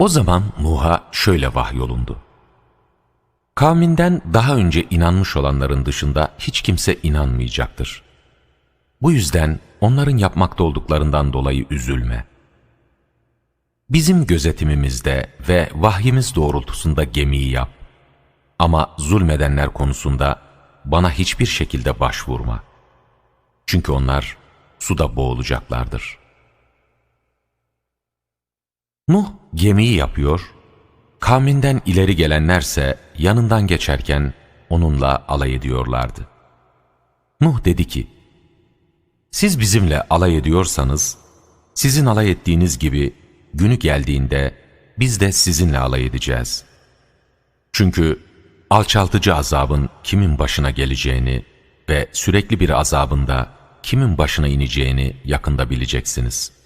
O zaman Nuh'a şöyle vahyolundu. Kavminden daha önce inanmış olanların dışında hiç kimse inanmayacaktır. Bu yüzden onların yapmakta olduklarından dolayı üzülme. Bizim gözetimimizde ve vahyimiz doğrultusunda gemiyi yap. Ama zulmedenler konusunda bana hiçbir şekilde başvurma. Çünkü onlar suda boğulacaklardır. Nuh gemiyi yapıyor, kavminden ileri gelenlerse yanından geçerken onunla alay ediyorlardı. Nuh dedi ki, siz bizimle alay ediyorsanız, sizin alay ettiğiniz gibi günü geldiğinde biz de sizinle alay edeceğiz. Çünkü alçaltıcı azabın kimin başına geleceğini ve sürekli bir azabında kimin başına ineceğini yakında bileceksiniz.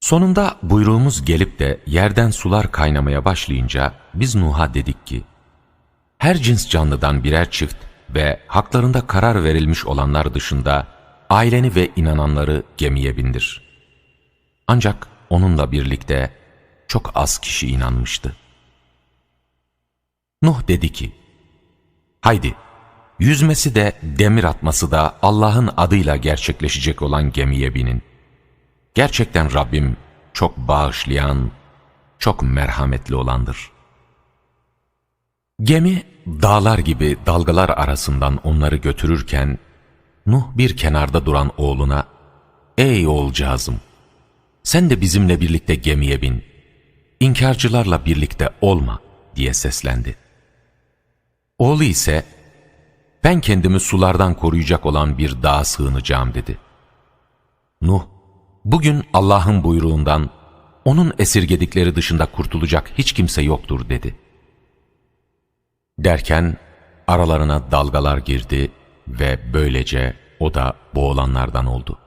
Sonunda buyruğumuz gelip de yerden sular kaynamaya başlayınca biz Nuh'a dedik ki, her cins canlıdan birer çift ve haklarında karar verilmiş olanlar dışında aileni ve inananları gemiye bindir. Ancak onunla birlikte çok az kişi inanmıştı. Nuh dedi ki, Haydi, yüzmesi de demir atması da Allah'ın adıyla gerçekleşecek olan gemiye binin. Gerçekten Rabbim çok bağışlayan, çok merhametli olandır. Gemi dağlar gibi dalgalar arasından onları götürürken, Nuh bir kenarda duran oğluna, ''Ey oğulcağızım, sen de bizimle birlikte gemiye bin, inkarcılarla birlikte olma.'' diye seslendi. Oğlu ise, ''Ben kendimi sulardan koruyacak olan bir dağa sığınacağım.'' dedi. Nuh, bugün Allah'ın buyruğundan, onun esirgedikleri dışında kurtulacak hiç kimse yoktur dedi. Derken aralarına dalgalar girdi ve böylece o da boğulanlardan oldu.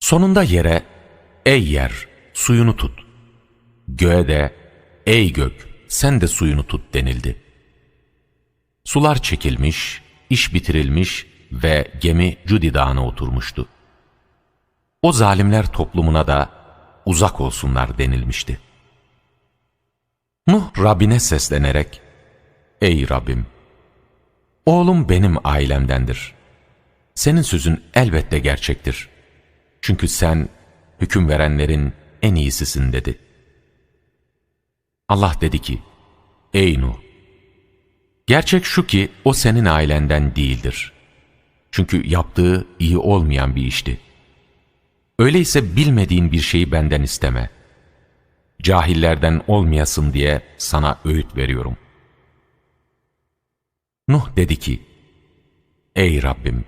Sonunda yere, ey yer suyunu tut, göğe de, ey gök sen de suyunu tut denildi. Sular çekilmiş, iş bitirilmiş ve gemi Cudi Dağı'na oturmuştu. O zalimler toplumuna da uzak olsunlar denilmişti. Nuh Rabbine seslenerek, Ey Rabbim! Oğlum benim ailemdendir. Senin sözün elbette gerçektir. Çünkü sen hüküm verenlerin en iyisisin dedi. Allah dedi ki, Ey Nuh! Gerçek şu ki o senin ailenden değildir. Çünkü yaptığı iyi olmayan bir işti. Öyleyse bilmediğin bir şeyi benden isteme. Cahillerden olmayasın diye sana öğüt veriyorum. Nuh dedi ki, Ey Rabbim!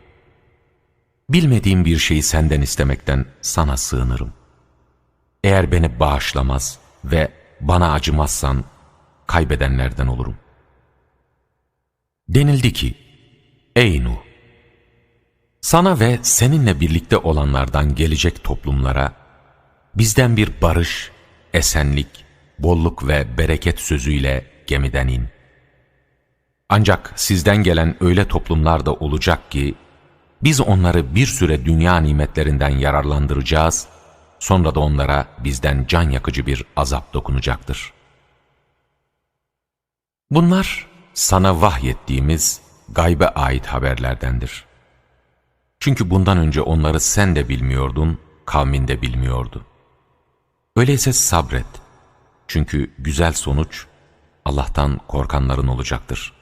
Bilmediğim bir şeyi senden istemekten sana sığınırım. Eğer beni bağışlamaz ve bana acımazsan kaybedenlerden olurum. Denildi ki, Ey Nuh! Sana ve seninle birlikte olanlardan gelecek toplumlara bizden bir barış, esenlik, bolluk ve bereket sözüyle gemiden in. Ancak sizden gelen öyle toplumlar da olacak ki, biz onları bir süre dünya nimetlerinden yararlandıracağız, sonra da onlara bizden can yakıcı bir azap dokunacaktır. Bunlar sana vahyettiğimiz gaybe ait haberlerdendir. Çünkü bundan önce onları sen de bilmiyordun, kavmin de bilmiyordu. Öyleyse sabret. Çünkü güzel sonuç Allah'tan korkanların olacaktır.''